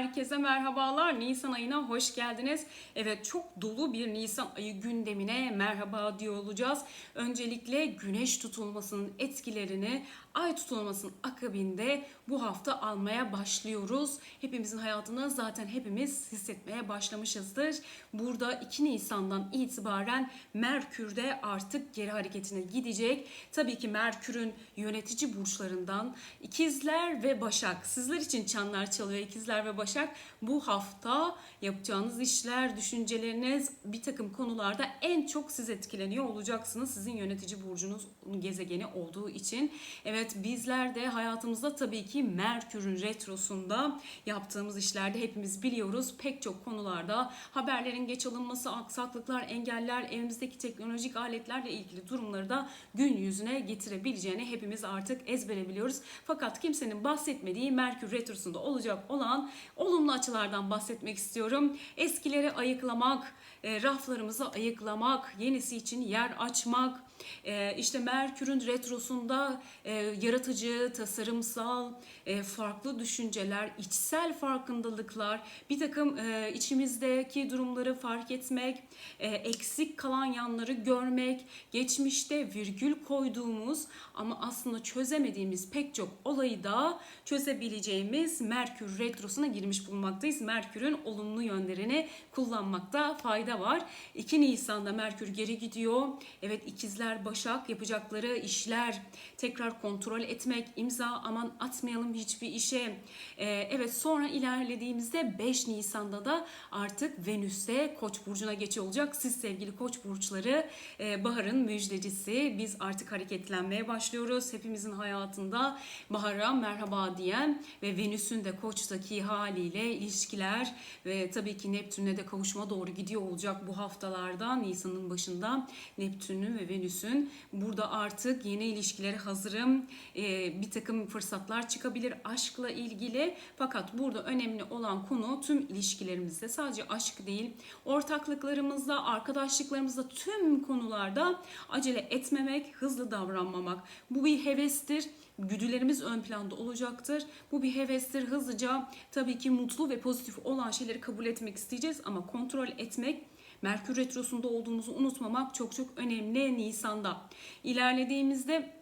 Herkese merhabalar. Nisan ayına hoş geldiniz. Evet çok dolu bir Nisan ayı gündemine merhaba diyor olacağız. Öncelikle güneş tutulmasının etkilerini ay tutulmasının akabinde bu hafta almaya başlıyoruz. Hepimizin hayatını zaten hepimiz hissetmeye başlamışızdır. Burada 2 Nisan'dan itibaren Merkür de artık geri hareketine gidecek. Tabii ki Merkür'ün yönetici burçlarından İkizler ve Başak. Sizler için çanlar çalıyor İkizler ve Başak. Bu hafta yapacağınız işler, düşünceleriniz bir takım konularda en çok siz etkileniyor olacaksınız. Sizin yönetici burcunuz gezegeni olduğu için. Evet bizler de hayatımızda tabii ki Merkür'ün retrosunda yaptığımız işlerde hepimiz biliyoruz. Pek çok konularda haberlerin geç alınması, aksaklıklar, engeller, evimizdeki teknolojik aletlerle ilgili durumları da gün yüzüne getirebileceğini hepimiz artık ezbere biliyoruz. Fakat kimsenin bahsetmediği Merkür retrosunda olacak olan olumlu açılardan bahsetmek istiyorum. Eskileri ayıklamak, e, raflarımızı ayıklamak, yenisi için yer açmak, e, işte Merkür'ün retrosunda e, yaratıcı, tasarımsal, e, farklı düşünceler, içsel farkındalıklar, bir takım e, içimizdeki durumları fark etmek, e, eksik kalan yanları görmek, geçmişte virgül koyduğumuz ama aslında çözemediğimiz pek çok olayı da çözebileceğimiz Merkür retrosuna girmiş bulunmaktayız. Merkür'ün olumlu yönlerini kullanmakta fayda var. 2 Nisan'da Merkür geri gidiyor. Evet ikizler Başak yapacakları işler, tekrar kontrol etmek, imza aman atmayalım hiçbir işe. Ee, evet sonra ilerlediğimizde 5 Nisan'da da artık Venüs'te Koç burcuna geçiyor olacak. Siz sevgili Koç burçları e, baharın müjdecisi. Biz artık hareketlenmeye başlıyoruz. Hepimizin hayatında bahara merhaba diyen ve Venüs'ün de Koç'taki haliyle ilişkiler ve tabii ki Neptün'e de kavuşma doğru gidiyor olacak bu haftalarda Nisan'ın başında Neptün'ün ve Venüs'ün burada artık yeni ilişkilere hazırım. Ee, bir takım fırsatlar çıkabilir aşkla ilgili. Fakat burada önemli olan konu tüm ilişkilerimizde sadece aşk değil, ortaklıklarımızda, arkadaşlıklarımızda tüm konularda acele etmemek, hızlı davranmamak. Bu bir hevestir güdülerimiz ön planda olacaktır. Bu bir hevestir. Hızlıca tabii ki mutlu ve pozitif olan şeyleri kabul etmek isteyeceğiz ama kontrol etmek Merkür Retrosu'nda olduğumuzu unutmamak çok çok önemli Nisan'da. İlerlediğimizde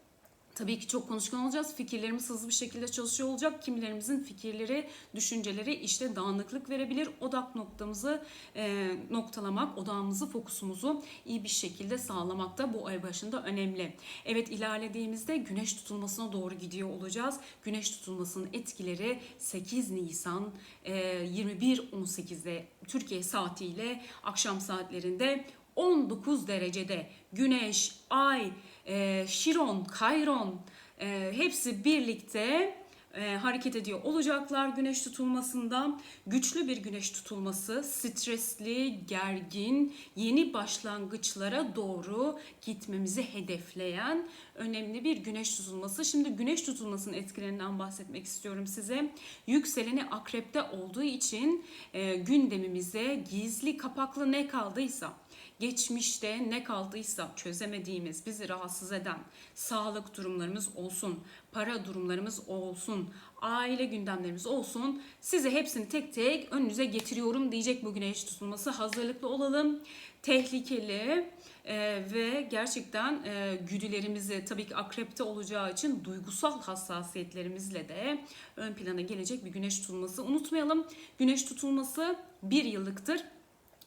Tabii ki çok konuşkan olacağız. Fikirlerimiz hızlı bir şekilde çalışıyor olacak. Kimilerimizin fikirleri, düşünceleri işte dağınıklık verebilir. Odak noktamızı e, noktalamak, odağımızı, fokusumuzu iyi bir şekilde sağlamak da bu ay başında önemli. Evet ilerlediğimizde güneş tutulmasına doğru gidiyor olacağız. Güneş tutulmasının etkileri 8 Nisan e, 21.18'de Türkiye saatiyle akşam saatlerinde 19 derecede güneş, ay, e, Şiron, Kayron e, hepsi birlikte e, hareket ediyor olacaklar güneş tutulmasında. Güçlü bir güneş tutulması, stresli, gergin, yeni başlangıçlara doğru gitmemizi hedefleyen önemli bir güneş tutulması. Şimdi güneş tutulmasının etkilerinden bahsetmek istiyorum size. Yükseleni akrepte olduğu için e, gündemimize gizli kapaklı ne kaldıysa geçmişte ne kaldıysa çözemediğimiz, bizi rahatsız eden sağlık durumlarımız olsun, para durumlarımız olsun, aile gündemlerimiz olsun. Size hepsini tek tek önünüze getiriyorum diyecek bu güneş tutulması. Hazırlıklı olalım. Tehlikeli e, ve gerçekten e, güdülerimizi tabii ki akrepte olacağı için duygusal hassasiyetlerimizle de ön plana gelecek bir güneş tutulması. Unutmayalım güneş tutulması bir yıllıktır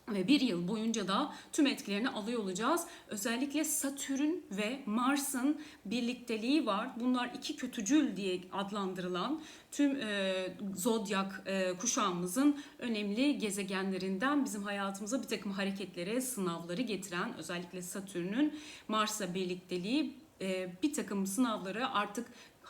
ve bir yıl boyunca da tüm etkilerini alıyor olacağız. Özellikle Satürn ve Mars'ın birlikteliği var. Bunlar iki kötücül diye adlandırılan tüm e, zodyak e, kuşağımızın önemli gezegenlerinden bizim hayatımıza bir takım hareketlere, sınavları getiren özellikle Satürn'ün Mars'la birlikteliği e, bir takım sınavları artık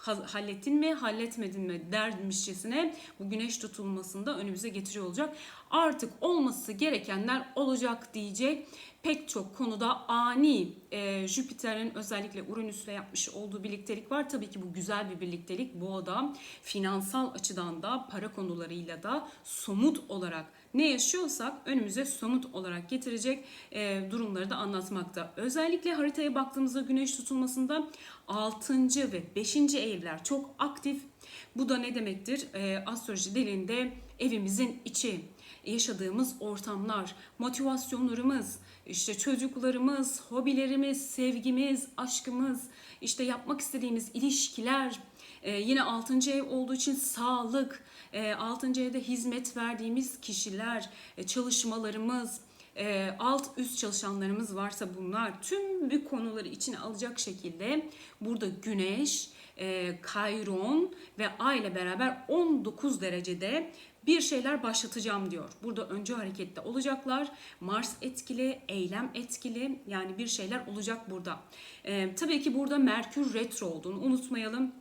hallettin mi halletmedin mi dermişçesine bu güneş tutulmasında önümüze getiriyor olacak. Artık olması gerekenler olacak diyecek. Pek çok konuda ani e, Jüpiter'in özellikle Uranüs'le yapmış olduğu birliktelik var. Tabii ki bu güzel bir birliktelik. Bu adam finansal açıdan da para konularıyla da somut olarak ne yaşıyorsak önümüze somut olarak getirecek e, durumları da anlatmakta. Özellikle haritaya baktığımızda güneş tutulmasında 6. ve 5. evler çok aktif. Bu da ne demektir? Ee, astroloji dilinde evimizin içi, yaşadığımız ortamlar, motivasyonlarımız, işte çocuklarımız, hobilerimiz, sevgimiz, aşkımız, işte yapmak istediğimiz ilişkiler, ee, yine 6. ev olduğu için sağlık, e, 6. evde hizmet verdiğimiz kişiler, e, çalışmalarımız, e, alt üst çalışanlarımız varsa bunlar tüm bu konuları içine alacak şekilde burada güneş, e, Kayron ve Ay ile beraber 19 derecede bir şeyler başlatacağım diyor. Burada önce harekette olacaklar. Mars etkili, eylem etkili yani bir şeyler olacak burada. E, tabii ki burada Merkür retro olduğunu unutmayalım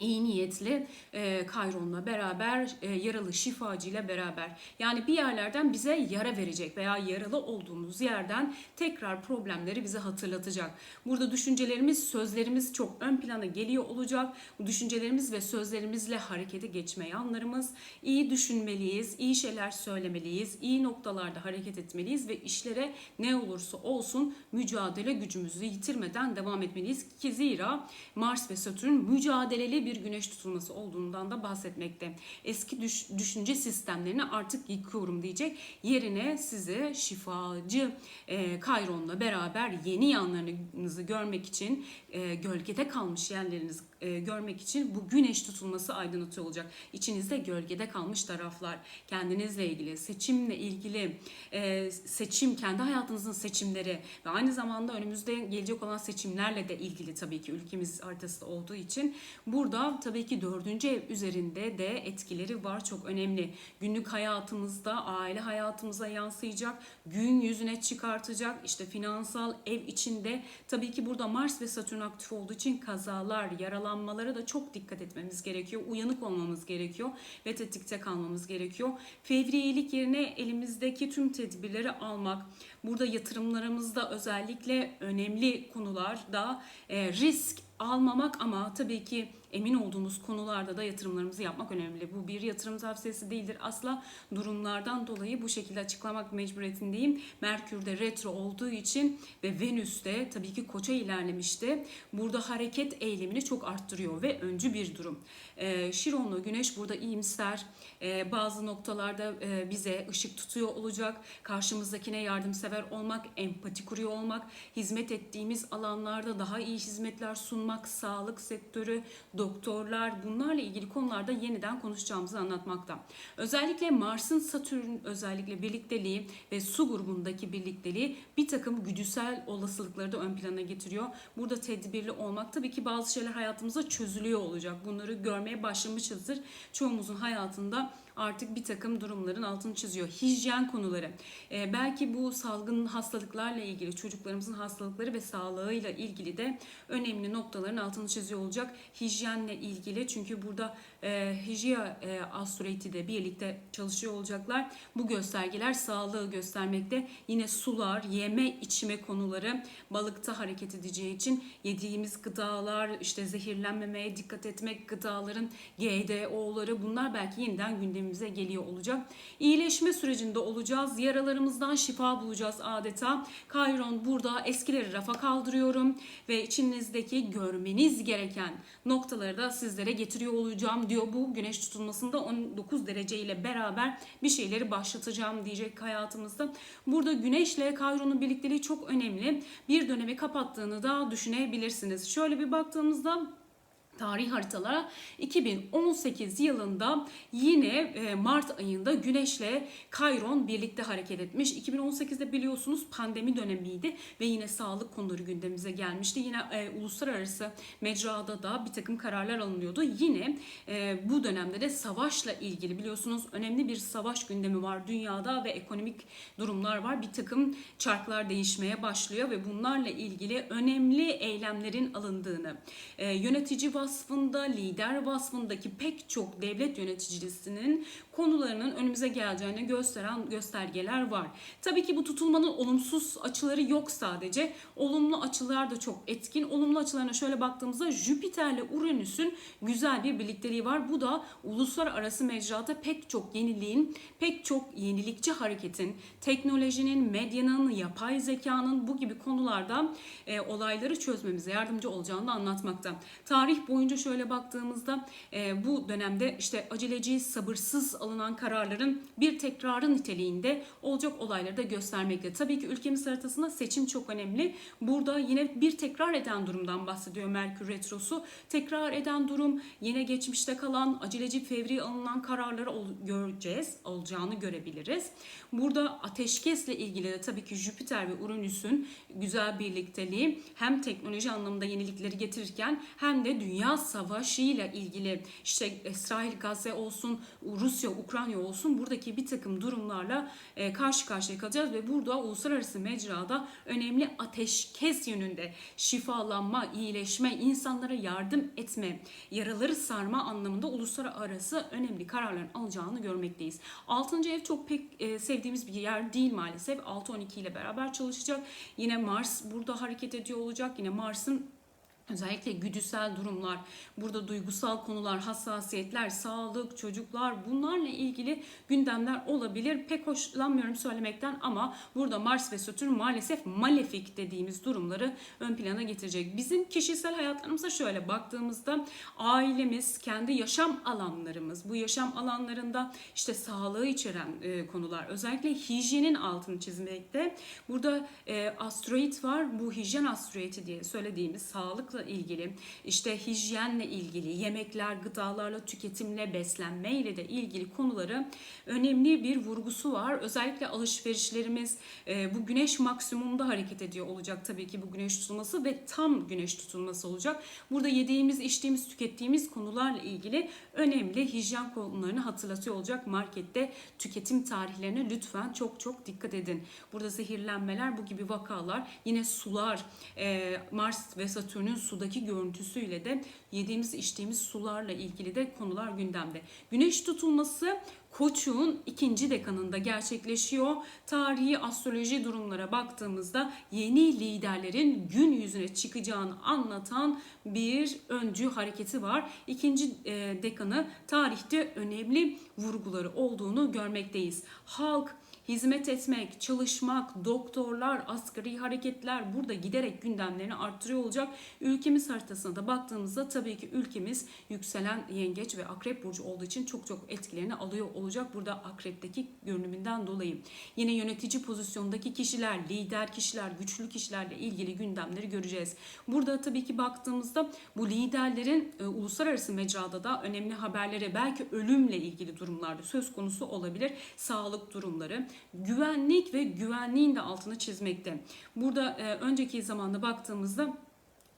iyi niyetli e, Kayron'la beraber, e, yaralı şifacıyla beraber. Yani bir yerlerden bize yara verecek veya yaralı olduğumuz yerden tekrar problemleri bize hatırlatacak. Burada düşüncelerimiz, sözlerimiz çok ön plana geliyor olacak. Bu düşüncelerimiz ve sözlerimizle harekete geçme anlarımız. İyi düşünmeliyiz, iyi şeyler söylemeliyiz, iyi noktalarda hareket etmeliyiz ve işlere ne olursa olsun mücadele gücümüzü yitirmeden devam etmeliyiz. Ki zira Mars ve Satürn mücadeleli bir güneş tutulması olduğundan da bahsetmekte. Eski düş, düşünce sistemlerini artık yıkıyorum diyecek. Yerine size şifacı e, Kayron'la beraber yeni yanlarınızı görmek için, e, gölgede kalmış yerlerinizi e, görmek için bu güneş tutulması aydınlatıyor olacak. İçinizde gölgede kalmış taraflar, kendinizle ilgili, seçimle ilgili, e, seçim, kendi hayatınızın seçimleri ve aynı zamanda önümüzde gelecek olan seçimlerle de ilgili tabii ki ülkemiz haritası olduğu için burada tabii ki dördüncü ev üzerinde de etkileri var çok önemli. Günlük hayatımızda, aile hayatımıza yansıyacak, gün yüzüne çıkartacak, işte finansal ev içinde tabii ki burada Mars ve Satürn aktif olduğu için kazalar, yaralanmalara da çok dikkat etmemiz gerekiyor. Uyanık olmamız gerekiyor ve tetikte kalmamız gerekiyor. Fevriyelik yerine elimizdeki tüm tedbirleri almak, burada yatırımlarımızda özellikle önemli konularda e, risk almamak ama tabii ki emin olduğumuz konularda da yatırımlarımızı yapmak önemli. Bu bir yatırım tavsiyesi değildir. Asla durumlardan dolayı bu şekilde açıklamak mecburiyetindeyim. Merkür'de retro olduğu için ve Venüs de tabii ki koça ilerlemişti. Burada hareket eylemini çok arttırıyor ve öncü bir durum. E, Şironlu Güneş burada iyimser. E, bazı noktalarda e, bize ışık tutuyor olacak. Karşımızdakine yardımsever olmak, empati kuruyor olmak, hizmet ettiğimiz alanlarda daha iyi hizmetler sunmak, sağlık sektörü, doktorlar bunlarla ilgili konularda yeniden konuşacağımızı anlatmakta. Özellikle Mars'ın Satürn özellikle birlikteliği ve su grubundaki birlikteliği bir takım güdüsel olasılıkları da ön plana getiriyor. Burada tedbirli olmak tabii ki bazı şeyler hayatımızda çözülüyor olacak. Bunları görmeye başlamışızdır. Çoğumuzun hayatında artık bir takım durumların altını çiziyor. Hijyen konuları. Ee, belki bu salgın hastalıklarla ilgili çocuklarımızın hastalıkları ve sağlığıyla ilgili de önemli noktaların altını çiziyor olacak. Hijyenle ilgili çünkü burada e, Hijya e, Astroliti de birlikte çalışıyor olacaklar. Bu göstergeler sağlığı göstermekte. Yine sular, yeme içme konuları balıkta hareket edeceği için yediğimiz gıdalar, işte zehirlenmemeye dikkat etmek, gıdaların GDO'ları bunlar belki yeniden gündemimize geliyor olacak. İyileşme sürecinde olacağız. Yaralarımızdan şifa bulacağız adeta. Kayron burada eskileri rafa kaldırıyorum ve içinizdeki görmeniz gereken noktaları da sizlere getiriyor olacağım diyor. Bu güneş tutulmasında 19 derece ile beraber bir şeyleri başlatacağım diyecek hayatımızda. Burada güneşle Kayron'un birlikteliği çok önemli. Bir dönemi kapattığını da düşünebilirsiniz. Şöyle bir baktığımızda tarih haritalara 2018 yılında yine e, Mart ayında Güneş'le Kayron birlikte hareket etmiş. 2018'de biliyorsunuz pandemi dönemiydi ve yine sağlık konuları gündemimize gelmişti. Yine e, uluslararası mecrada da bir takım kararlar alınıyordu. Yine e, bu dönemde de savaşla ilgili biliyorsunuz önemli bir savaş gündemi var dünyada ve ekonomik durumlar var. Bir takım çarklar değişmeye başlıyor ve bunlarla ilgili önemli eylemlerin alındığını, e, yönetici var vasfında, lider vasfındaki pek çok devlet yöneticisinin konularının önümüze geleceğini gösteren göstergeler var. Tabii ki bu tutulmanın olumsuz açıları yok sadece. Olumlu açılar da çok etkin. Olumlu açılarına şöyle baktığımızda Jüpiter'le Uranüs'ün güzel bir birlikteliği var. Bu da uluslararası mecrada pek çok yeniliğin, pek çok yenilikçi hareketin, teknolojinin, medyanın, yapay zekanın bu gibi konularda e, olayları çözmemize yardımcı olacağını anlatmakta. Tarih boyunca şöyle baktığımızda e, bu dönemde işte aceleci, sabırsız alınan kararların bir tekrarı niteliğinde olacak olayları da göstermekte. Tabii ki ülkemiz haritasında seçim çok önemli. Burada yine bir tekrar eden durumdan bahsediyor Merkür Retrosu. Tekrar eden durum yine geçmişte kalan aceleci fevri alınan kararları göreceğiz, olacağını görebiliriz. Burada ateşkesle ilgili de tabii ki Jüpiter ve Uranüs'ün güzel birlikteliği hem teknoloji anlamında yenilikleri getirirken hem de dünya savaşıyla ilgili işte İsrail Gazze olsun, Rusya Ukrayna olsun buradaki bir takım durumlarla e, karşı karşıya kalacağız ve burada uluslararası mecrada önemli ateşkes yönünde şifalanma, iyileşme, insanlara yardım etme, yaraları sarma anlamında uluslararası önemli kararların alacağını görmekteyiz. 6. ev çok pek e, sevdiğimiz bir yer değil maalesef. 6-12 ile beraber çalışacak. Yine Mars burada hareket ediyor olacak. Yine Mars'ın Özellikle güdüsel durumlar, burada duygusal konular, hassasiyetler, sağlık, çocuklar bunlarla ilgili gündemler olabilir. Pek hoşlanmıyorum söylemekten ama burada Mars ve Satürn maalesef malefik dediğimiz durumları ön plana getirecek. Bizim kişisel hayatlarımıza şöyle baktığımızda ailemiz, kendi yaşam alanlarımız, bu yaşam alanlarında işte sağlığı içeren e, konular, özellikle hijyenin altını çizmekte. Burada e, asteroid var. Bu hijyen asteroidi diye söylediğimiz sağlıkla ilgili, işte hijyenle ilgili, yemekler, gıdalarla, tüketimle, beslenmeyle de ilgili konuları önemli bir vurgusu var. Özellikle alışverişlerimiz e, bu güneş maksimumda hareket ediyor olacak tabii ki bu güneş tutulması ve tam güneş tutulması olacak. Burada yediğimiz, içtiğimiz, tükettiğimiz konularla ilgili önemli hijyen konularını hatırlatıyor olacak markette tüketim tarihlerine lütfen çok çok dikkat edin. Burada zehirlenmeler bu gibi vakalar yine sular e, Mars ve Satürn'ün sudaki görüntüsüyle de yediğimiz içtiğimiz sularla ilgili de konular gündemde. Güneş tutulması Koç'un ikinci dekanında gerçekleşiyor. Tarihi astroloji durumlara baktığımızda yeni liderlerin gün yüzüne çıkacağını anlatan bir öncü hareketi var. İkinci e, dekanı tarihte önemli vurguları olduğunu görmekteyiz. Halk hizmet etmek, çalışmak, doktorlar, asgari hareketler burada giderek gündemlerini arttırıyor olacak. Ülkemiz haritasına da baktığımızda tabii ki ülkemiz yükselen yengeç ve akrep burcu olduğu için çok çok etkilerini alıyor olacak. Burada akrepteki görünümünden dolayı. Yine yönetici pozisyondaki kişiler, lider kişiler, güçlü kişilerle ilgili gündemleri göreceğiz. Burada tabii ki baktığımızda bu liderlerin e, uluslararası mecrada da önemli haberleri belki ölümle ilgili durumlarda söz konusu olabilir. Sağlık durumları, güvenlik ve güvenliğin de altını çizmekte. Burada e, önceki zamanda baktığımızda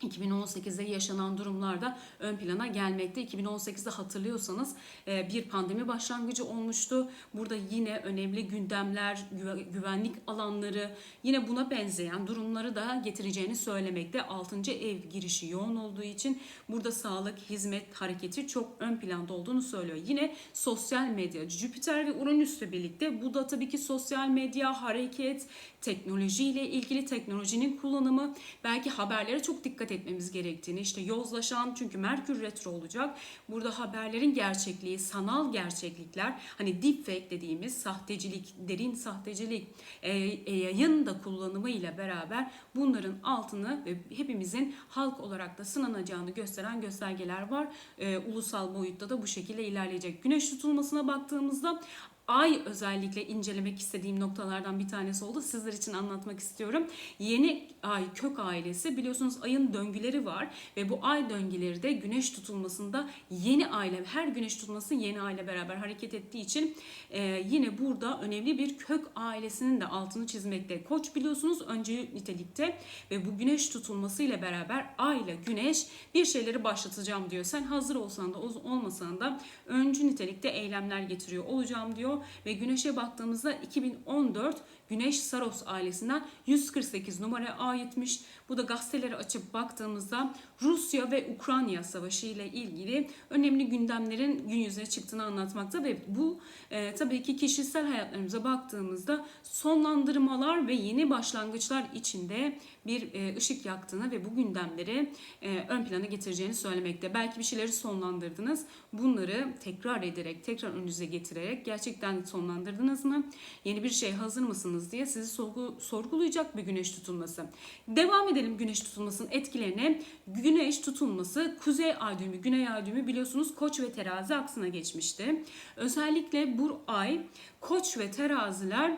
2018'de yaşanan durumlarda ön plana gelmekte. 2018'de hatırlıyorsanız e, bir pandemi başlangıcı olmuştu. Burada yine önemli gündemler, güve- güvenlik alanları, yine buna benzeyen durumları da getireceğini söylemekte. 6. ev girişi yoğun olduğu için burada sağlık, hizmet hareketi çok ön planda olduğunu söylüyor. Yine sosyal medya, Jüpiter ve Uranüs'le birlikte bu da tabii ki sosyal medya, hareket, teknolojiyle ilgili teknolojinin kullanımı, belki haberlere çok dikkat etmemiz gerektiğini, işte yozlaşan çünkü Merkür retro olacak. Burada haberlerin gerçekliği, sanal gerçeklikler, hani deepfake dediğimiz sahtecilik, derin sahtecilik, e, e, yayın da kullanımı ile beraber bunların altını ve hepimizin halk olarak da sınanacağını gösteren göstergeler var. E, ulusal boyutta da bu şekilde ilerleyecek. Güneş tutulmasına baktığımızda Ay özellikle incelemek istediğim noktalardan bir tanesi oldu. Sizler için anlatmak istiyorum. Yeni ay kök ailesi biliyorsunuz ayın döngüleri var ve bu ay döngüleri de güneş tutulmasında yeni aile her güneş tutulması yeni aile beraber hareket ettiği için e, yine burada önemli bir kök ailesinin de altını çizmekte. Koç biliyorsunuz öncü nitelikte ve bu güneş tutulması ile beraber ay ile güneş bir şeyleri başlatacağım diyor. Sen hazır olsan da olmasan da öncü nitelikte eylemler getiriyor olacağım diyor. Ve Güneş'e baktığımızda 2014 Güneş Saros ailesinden 148 numara aitmiş. Bu da gazeteleri açıp baktığımızda Rusya ve Ukrayna savaşı ile ilgili önemli gündemlerin gün yüzüne çıktığını anlatmakta ve bu e, tabii ki kişisel hayatlarımıza baktığımızda sonlandırmalar ve yeni başlangıçlar içinde bir e, ışık yaktığını ve bu gündemleri e, ön plana getireceğini söylemekte. Belki bir şeyleri sonlandırdınız. Bunları tekrar ederek, tekrar önünüze getirerek gerçekten sonlandırdınız mı? Yeni bir şey hazır mısınız diye sizi sorgu, sorgulayacak bir güneş tutulması. Devam edelim güneş tutulmasının etkilerine. Güneş tutulması kuzey ay düğümü, güney ay düğümü biliyorsunuz koç ve terazi aksına geçmişti. Özellikle bu ay koç ve teraziler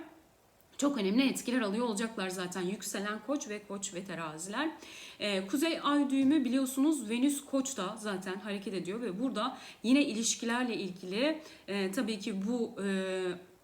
çok önemli etkiler alıyor olacaklar zaten yükselen koç ve koç ve teraziler. Ee, Kuzey ay düğümü biliyorsunuz Venüs koçta zaten hareket ediyor ve burada yine ilişkilerle ilgili e, tabii ki bu e,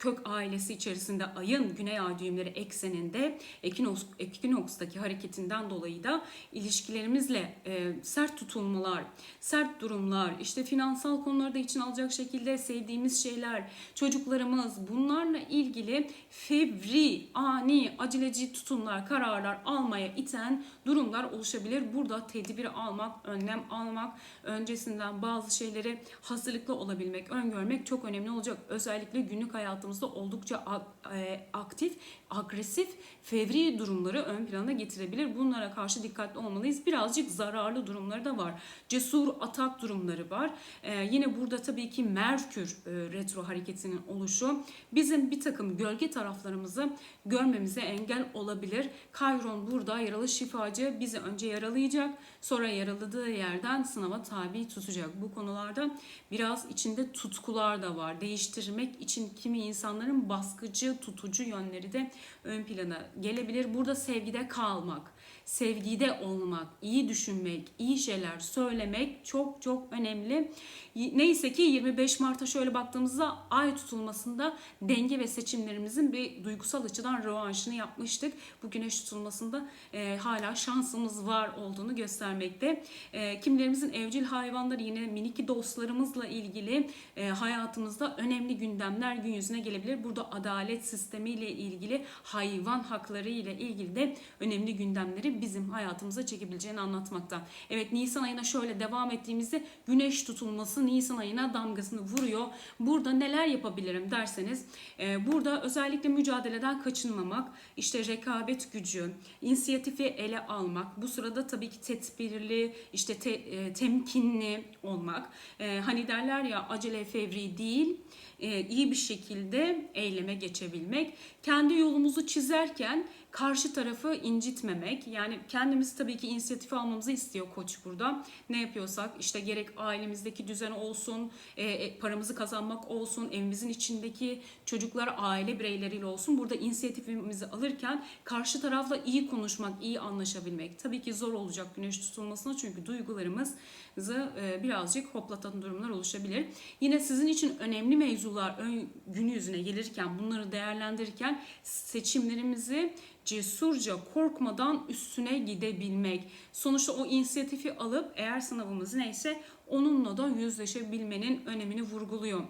kök ailesi içerisinde ayın güney ay düğümleri ekseninde ekinoks, ekinokstaki hareketinden dolayı da ilişkilerimizle e, sert tutulmalar, sert durumlar, işte finansal konuları da için alacak şekilde sevdiğimiz şeyler, çocuklarımız bunlarla ilgili fevri, ani, aceleci tutumlar, kararlar almaya iten durumlar oluşabilir. Burada tedbir almak, önlem almak, öncesinden bazı şeyleri hazırlıklı olabilmek, öngörmek çok önemli olacak. Özellikle günlük hayatımızda oldukça e, aktif, agresif, fevri durumları ön plana getirebilir. Bunlara karşı dikkatli olmalıyız. Birazcık zararlı durumları da var. Cesur atak durumları var. Ee, yine burada tabii ki Merkür e, retro hareketinin oluşu bizim bir takım gölge taraflarımızı görmemize engel olabilir. Kayron burada yaralı şifacı bizi önce yaralayacak sonra yaraladığı yerden sınava tabi tutacak. Bu konularda biraz içinde tutkular da var. Değiştirmek için kimi insanların baskıcı, tutucu yönleri de ön plana gelebilir. Burada sevgide kalmak, sevgide olmak, iyi düşünmek, iyi şeyler söylemek çok çok önemli. Neyse ki 25 Mart'a şöyle baktığımızda ay tutulmasında denge ve seçimlerimizin bir duygusal açıdan rövanşını yapmıştık. Bu güneş tutulmasında e, hala şansımız var olduğunu göstermekte. E, kimlerimizin evcil hayvanları yine minik dostlarımızla ilgili e, hayatımızda önemli gündemler gün yüzüne gelebilir. Burada adalet sistemiyle ilgili hayvan hakları ile ilgili de önemli gündemleri bizim hayatımıza çekebileceğini anlatmakta. Evet Nisan ayına şöyle devam ettiğimizde güneş tutulması Nisan ayına damgasını vuruyor. Burada neler yapabilirim derseniz e, burada özellikle mücadeleden kaçınmamak, işte rekabet gücü, inisiyatifi ele almak, bu sırada tabii ki tedbirli, işte te, e, temkinli olmak. E, hani derler ya acele fevri değil, iyi bir şekilde eyleme geçebilmek. Kendi yolumuzu çizerken karşı tarafı incitmemek. Yani kendimiz tabii ki inisiyatifi almamızı istiyor koç burada. Ne yapıyorsak işte gerek ailemizdeki düzen olsun, e, paramızı kazanmak olsun, evimizin içindeki çocuklar aile bireyleriyle olsun. Burada inisiyatifimizi alırken karşı tarafla iyi konuşmak, iyi anlaşabilmek. Tabii ki zor olacak güneş tutulmasına çünkü duygularımızı e, birazcık hoplatan durumlar oluşabilir. Yine sizin için önemli mevzular ön, gün yüzüne gelirken bunları değerlendirirken seçimlerimizi cesurca korkmadan üstüne gidebilmek. Sonuçta o inisiyatifi alıp eğer sınavımız neyse onunla da yüzleşebilmenin önemini vurguluyor.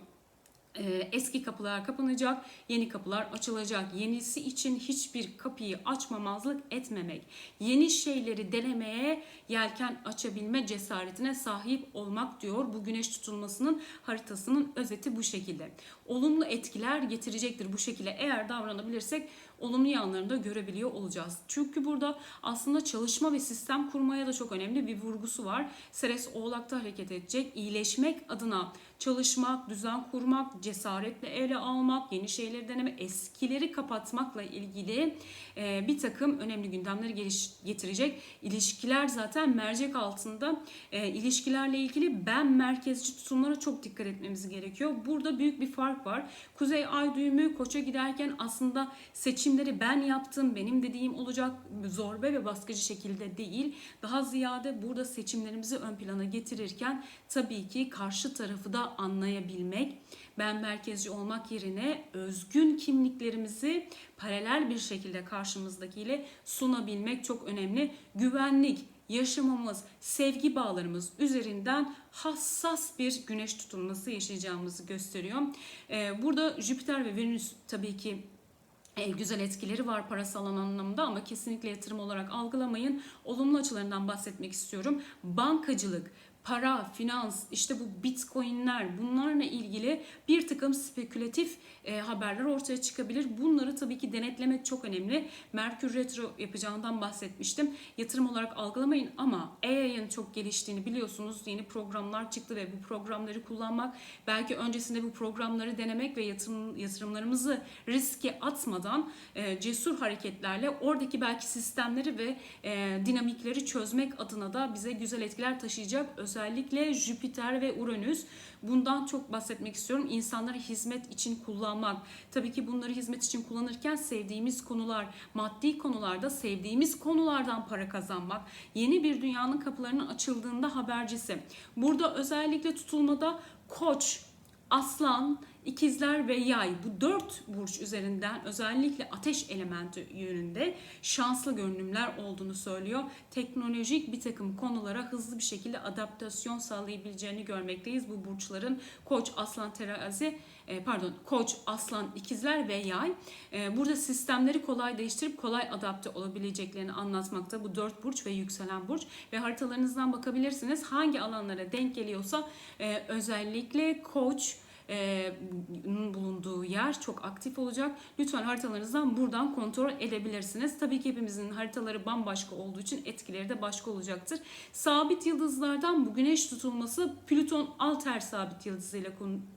Ee, eski kapılar kapanacak, yeni kapılar açılacak. Yenisi için hiçbir kapıyı açmamazlık etmemek. Yeni şeyleri denemeye yelken açabilme cesaretine sahip olmak diyor. Bu güneş tutulmasının haritasının özeti bu şekilde. Olumlu etkiler getirecektir bu şekilde. Eğer davranabilirsek olumlu yanlarını da görebiliyor olacağız. Çünkü burada aslında çalışma ve sistem kurmaya da çok önemli bir vurgusu var. Seres Oğlak'ta hareket edecek. İyileşmek adına çalışmak, düzen kurmak, cesaretle ele almak, yeni şeyleri deneme, eskileri kapatmakla ilgili e, bir takım önemli gündemleri getirecek. İlişkiler zaten mercek altında. E, ilişkilerle ilgili ben merkezci tutumlara çok dikkat etmemiz gerekiyor. Burada büyük bir fark var. Kuzey ay düğümü koça giderken aslında seçimleri ben yaptım, benim dediğim olacak zorbe ve baskıcı şekilde değil. Daha ziyade burada seçimlerimizi ön plana getirirken tabii ki karşı tarafı da anlayabilmek, ben merkezci olmak yerine özgün kimliklerimizi paralel bir şekilde karşımızdakiyle sunabilmek çok önemli. Güvenlik, yaşamamız, sevgi bağlarımız üzerinden hassas bir güneş tutulması yaşayacağımızı gösteriyor. Ee, burada Jüpiter ve Venüs tabii ki e, güzel etkileri var parasal anlamda ama kesinlikle yatırım olarak algılamayın. Olumlu açılarından bahsetmek istiyorum. Bankacılık, para, finans, işte bu bitcoinler bunlarla ilgili bir takım spekülatif e, haberler ortaya çıkabilir. Bunları tabii ki denetlemek çok önemli. Merkür Retro yapacağından bahsetmiştim. Yatırım olarak algılamayın ama AI'ın çok geliştiğini biliyorsunuz. Yeni programlar çıktı ve bu programları kullanmak, belki öncesinde bu programları denemek ve yatırım, yatırımlarımızı riske atmadan e, cesur hareketlerle oradaki belki sistemleri ve e, dinamikleri çözmek adına da bize güzel etkiler taşıyacak. Özellikle Jüpiter ve Uranüs. Bundan çok bahsetmek istiyorum. İnsanlara hizmet için kullanmak. Tabii ki bunları hizmet için kullanırken sevdiğimiz konular, maddi konularda sevdiğimiz konulardan para kazanmak. Yeni bir dünyanın kapılarının açıldığında habercisi. Burada özellikle tutulmada koç, aslan, İkizler ve yay bu dört burç üzerinden özellikle ateş elementi yönünde şanslı görünümler olduğunu söylüyor. Teknolojik bir takım konulara hızlı bir şekilde adaptasyon sağlayabileceğini görmekteyiz. Bu burçların koç, aslan, terazi e, pardon koç, aslan, ikizler ve yay. E, burada sistemleri kolay değiştirip kolay adapte olabileceklerini anlatmakta bu dört burç ve yükselen burç. Ve haritalarınızdan bakabilirsiniz hangi alanlara denk geliyorsa e, özellikle koç, e, bulunduğu yer çok aktif olacak. Lütfen haritalarınızdan buradan kontrol edebilirsiniz. Tabii ki hepimizin haritaları bambaşka olduğu için etkileri de başka olacaktır. Sabit yıldızlardan bu güneş tutulması Plüton alter sabit yıldızıyla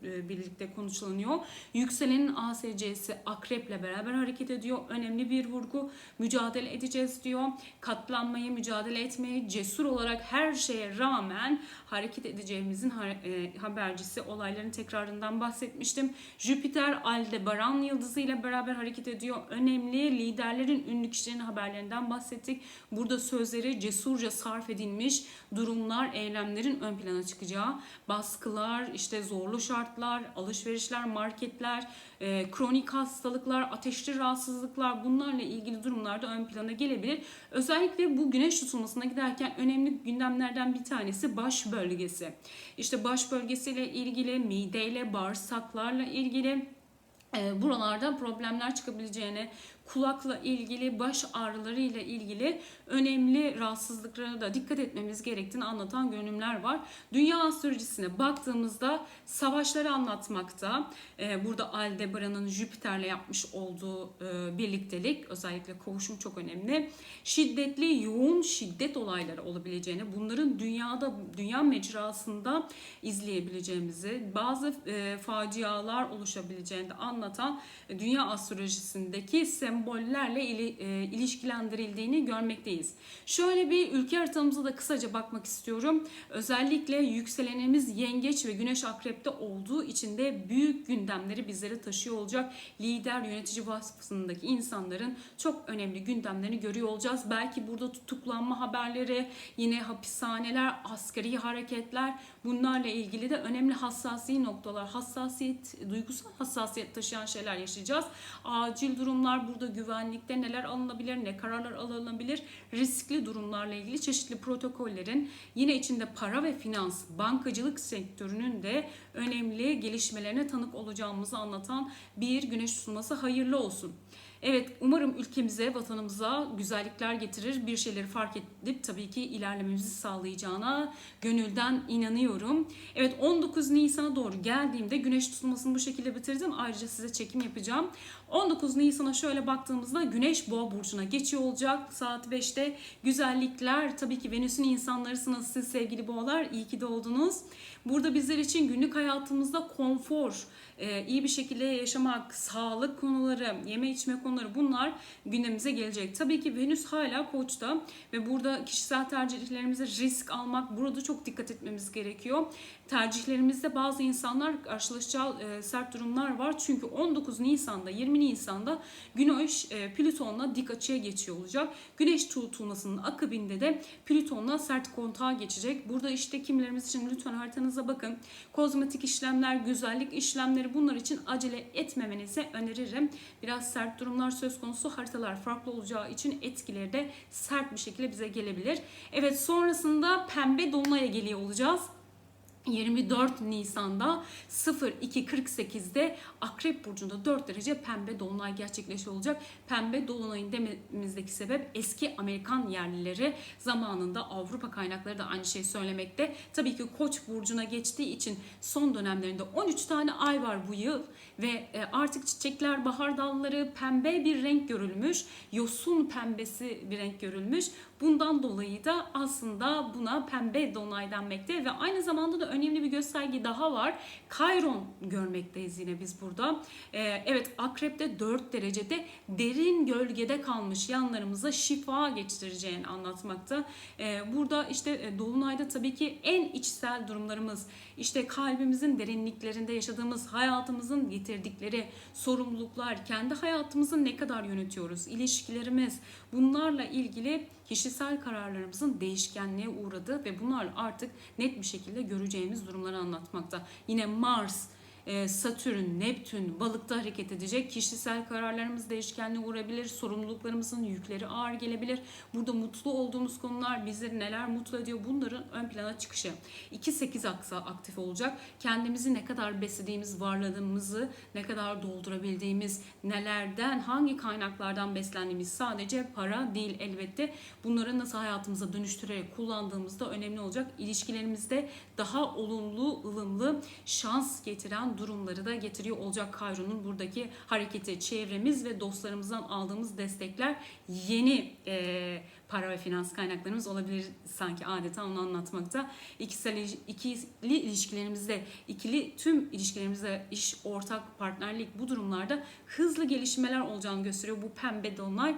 e, birlikte konuşlanıyor. Yükselenin ASC'si akreple beraber hareket ediyor. Önemli bir vurgu. Mücadele edeceğiz diyor. Katlanmayı, mücadele etmeyi, cesur olarak her şeye rağmen hareket edeceğimizin e, habercisi olayların tekrarından bahsetmiştim. Jüpiter Aldebaran yıldızı ile beraber hareket ediyor. Önemli liderlerin, ünlü kişilerin haberlerinden bahsettik. Burada sözleri cesurca sarf edilmiş durumlar, eylemlerin ön plana çıkacağı, baskılar, işte zorlu şartlar, alışverişler, marketler, e, kronik hastalıklar, ateşli rahatsızlıklar bunlarla ilgili durumlarda ön plana gelebilir. Özellikle bu güneş tutulmasına giderken önemli gündemlerden bir tanesi baş bölgesi. İşte baş bölgesiyle ilgili, mideyle, bağırsaklarla ilgili e, buralarda problemler çıkabileceğini, kulakla ilgili, baş ağrıları ile ilgili önemli rahatsızlıklara da dikkat etmemiz gerektiğini anlatan görünümler var. Dünya astrolojisine baktığımızda savaşları anlatmakta. Ee, burada Aldebaran'ın Jüpiter'le yapmış olduğu e, birliktelik, özellikle kovuşum çok önemli. Şiddetli, yoğun şiddet olayları olabileceğini, bunların dünyada, dünya mecrasında izleyebileceğimizi, bazı e, facialar oluşabileceğini anlatan dünya astrolojisindeki sembollerle ili, e, ilişkilendirildiğini görmekteyiz. Şöyle bir ülke haritamıza da kısaca bakmak istiyorum. Özellikle yükselenimiz yengeç ve güneş akrepte olduğu için de büyük gündemleri bizlere taşıyor olacak. Lider yönetici vasfındaki insanların çok önemli gündemlerini görüyor olacağız. Belki burada tutuklanma haberleri, yine hapishaneler, askeri hareketler bunlarla ilgili de önemli hassasi noktalar, hassasiyet, duygusal hassasiyet taşıyan şeyler yaşayacağız. Acil durumlar burada güvenlikte neler alınabilir, ne kararlar alınabilir, riskli durumlarla ilgili çeşitli protokollerin yine içinde para ve finans, bankacılık sektörünün de önemli gelişmelerine tanık olacağımızı anlatan bir güneş tutulması hayırlı olsun. Evet umarım ülkemize, vatanımıza güzellikler getirir. Bir şeyleri fark edip tabii ki ilerlememizi sağlayacağına gönülden inanıyorum. Evet 19 Nisan'a doğru geldiğimde güneş tutulmasını bu şekilde bitirdim. Ayrıca size çekim yapacağım. 19 Nisan'a şöyle baktığımızda Güneş Boğa burcuna geçiyor olacak. Saat 5'te güzellikler tabii ki Venüs'ün insanlarısınız siz sevgili boğalar. İyi ki doğdunuz. Burada bizler için günlük hayatımızda konfor, e, iyi bir şekilde yaşamak, sağlık konuları, yeme içme konuları bunlar gündemimize gelecek. Tabii ki Venüs hala koçta ve burada kişisel tercihlerimize risk almak burada çok dikkat etmemiz gerekiyor. Tercihlerimizde bazı insanlar karşılaşacağı e, sert durumlar var. Çünkü 19 Nisan'da 20 Nisan'da Güneş e, Plüton'la dik açıya geçiyor olacak. Güneş tutulmasının akabinde de Plüton'la sert kontağa geçecek. Burada işte kimilerimiz için lütfen sağlığınıza bakın. Kozmetik işlemler, güzellik işlemleri bunlar için acele etmemenizi öneririm. Biraz sert durumlar söz konusu haritalar farklı olacağı için etkileri de sert bir şekilde bize gelebilir. Evet sonrasında pembe dolunaya geliyor olacağız. 24 Nisan'da 02.48'de Akrep Burcu'nda 4 derece pembe dolunay gerçekleşiyor olacak. Pembe dolunayın dememizdeki sebep eski Amerikan yerlileri zamanında Avrupa kaynakları da aynı şeyi söylemekte. Tabii ki Koç burcuna geçtiği için son dönemlerinde 13 tane ay var bu yıl ve e, artık çiçekler, bahar dalları pembe bir renk görülmüş. Yosun pembesi bir renk görülmüş. Bundan dolayı da aslında buna pembe dolunay denmekte ve aynı zamanda da önemli bir gösterge daha var. Kayron görmekteyiz yine biz burada. Ee, evet akrepte 4 derecede derin gölgede kalmış yanlarımıza şifa geçireceğini anlatmakta. Ee, burada işte e, dolunayda tabii ki en içsel durumlarımız, işte kalbimizin derinliklerinde yaşadığımız hayatımızın getirdikleri sorumluluklar, kendi hayatımızı ne kadar yönetiyoruz, ilişkilerimiz bunlarla ilgili kişisel kararlarımızın değişkenliğe uğradığı ve bunlar artık net bir şekilde göreceğimiz durumları anlatmakta. Yine Mars, Satürn, Neptün balıkta hareket edecek. Kişisel kararlarımız değişkenliğe uğrabilir. Sorumluluklarımızın yükleri ağır gelebilir. Burada mutlu olduğumuz konular bizleri neler mutlu ediyor bunların ön plana çıkışı. 2-8 aksa aktif olacak. Kendimizi ne kadar beslediğimiz, varlığımızı ne kadar doldurabildiğimiz, nelerden, hangi kaynaklardan beslendiğimiz sadece para değil elbette. Bunları nasıl hayatımıza dönüştürerek kullandığımızda önemli olacak. İlişkilerimizde daha olumlu, ılımlı, şans getiren durumları da getiriyor olacak Kayro'nun buradaki hareketi. Çevremiz ve dostlarımızdan aldığımız destekler yeni e, para ve finans kaynaklarımız olabilir sanki adeta onu anlatmakta. İkisel, ikili ilişkilerimizde, ikili tüm ilişkilerimizde iş, ortak, partnerlik bu durumlarda hızlı gelişmeler olacağını gösteriyor bu pembe dolunay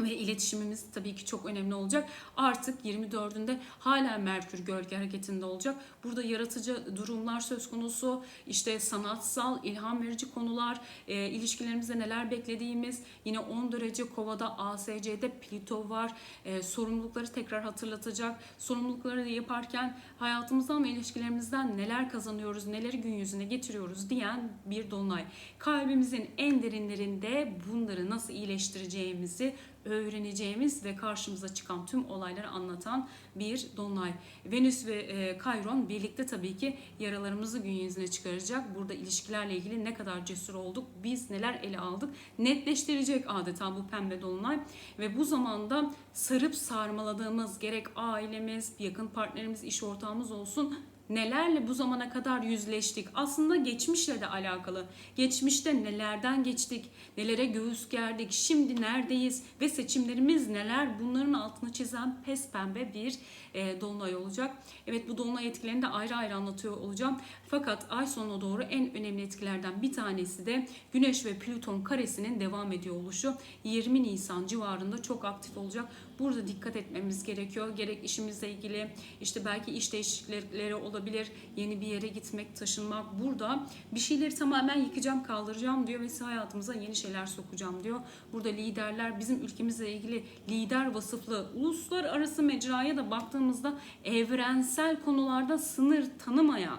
ve iletişimimiz tabii ki çok önemli olacak. Artık 24'ünde hala Merkür gölge hareketinde olacak. Burada yaratıcı durumlar söz konusu, işte sanatsal, ilham verici konular, e, ilişkilerimizde neler beklediğimiz, yine 10 derece kovada ASC'de Plüto var. E, sorumlulukları tekrar hatırlatacak. Sorumlulukları yaparken hayatımızdan ve ilişkilerimizden neler kazanıyoruz, neleri gün yüzüne getiriyoruz diyen bir dolunay. Kalbimizin en derinlerinde bunları nasıl iyileştireceğimizi öğreneceğimiz ve karşımıza çıkan tüm olayları anlatan bir dolunay. Venüs ve e, Kayron birlikte tabii ki yaralarımızı gün yüzüne çıkaracak. Burada ilişkilerle ilgili ne kadar cesur olduk, biz neler ele aldık netleştirecek adeta bu pembe dolunay. Ve bu zamanda sarıp sarmaladığımız gerek ailemiz, yakın partnerimiz, iş ortağımız olsun nelerle bu zamana kadar yüzleştik? Aslında geçmişle de alakalı. Geçmişte nelerden geçtik? Nelere göğüs gerdik? Şimdi neredeyiz? Ve seçimlerimiz neler? Bunların altını çizen pes pembe bir e, dolunay olacak. Evet bu dolunay etkilerini de ayrı ayrı anlatıyor olacağım. Fakat ay sonuna doğru en önemli etkilerden bir tanesi de Güneş ve Plüton karesinin devam ediyor oluşu. 20 Nisan civarında çok aktif olacak. Burada dikkat etmemiz gerekiyor. Gerek işimizle ilgili işte belki iş değişiklikleri olabilir. Yeni bir yere gitmek, taşınmak. Burada bir şeyleri tamamen yıkacağım, kaldıracağım diyor ve hayatımıza yeni şeyler sokacağım diyor. Burada liderler bizim ülkemizle ilgili lider vasıflı uluslararası mecraya da baktığımızda evrensel konularda sınır tanımayan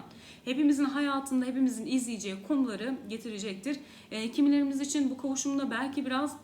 hepimizin hayatında hepimizin izleyeceği konuları getirecektir. E, kimilerimiz için bu kavuşumda belki biraz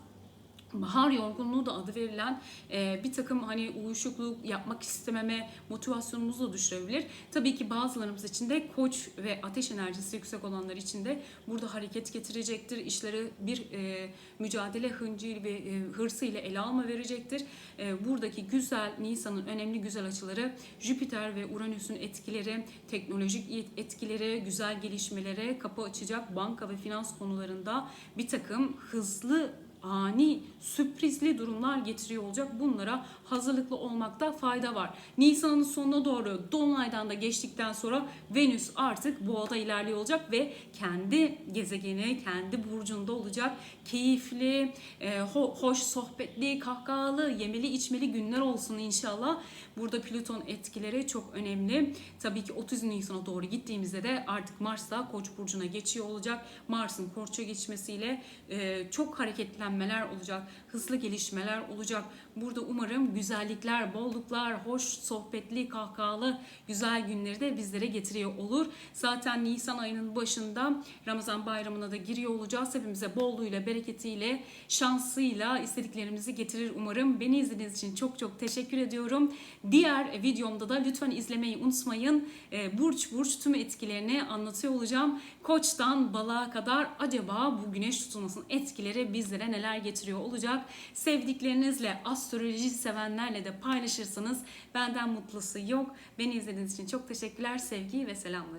bahar yorgunluğu da adı verilen e, bir takım hani uyuşukluk yapmak istememe motivasyonumuzu da düşürebilir. Tabii ki bazılarımız için de koç ve ateş enerjisi yüksek olanlar için de burada hareket getirecektir. İşleri bir e, mücadele hıncı ve e, hırsı ile ele alma verecektir. E, buradaki güzel Nisan'ın önemli güzel açıları Jüpiter ve Uranüs'ün etkileri, teknolojik etkileri, güzel gelişmelere kapı açacak banka ve finans konularında bir takım hızlı ani sürprizli durumlar getiriyor olacak. Bunlara hazırlıklı olmakta fayda var. Nisan'ın sonuna doğru Dolunay'dan da geçtikten sonra Venüs artık boğada ilerliyor olacak ve kendi gezegeni, kendi burcunda olacak. Keyifli, e, hoş sohbetli, kahkahalı, yemeli içmeli günler olsun inşallah. Burada Plüton etkileri çok önemli. Tabii ki 30 Nisan'a doğru gittiğimizde de artık Mars da Koç burcuna geçiyor olacak. Mars'ın Koç'a geçmesiyle e, çok hareketlen yüklenmeler olacak, hızlı gelişmeler olacak. Burada umarım güzellikler, bolluklar, hoş, sohbetli, kahkahalı, güzel günleri de bizlere getiriyor olur. Zaten Nisan ayının başında Ramazan bayramına da giriyor olacağız. Hepimize bolluğuyla, bereketiyle, şansıyla istediklerimizi getirir umarım. Beni izlediğiniz için çok çok teşekkür ediyorum. Diğer videomda da lütfen izlemeyi unutmayın. Ee, Burç burç tüm etkilerini anlatıyor olacağım. Koçtan balığa kadar acaba bu güneş tutulmasının etkileri bizlere neler getiriyor olacak? Sevdiklerinizle, astroloji sevenlerle de paylaşırsanız benden mutlusu yok. Beni izlediğiniz için çok teşekkürler. Sevgi ve selamlarım.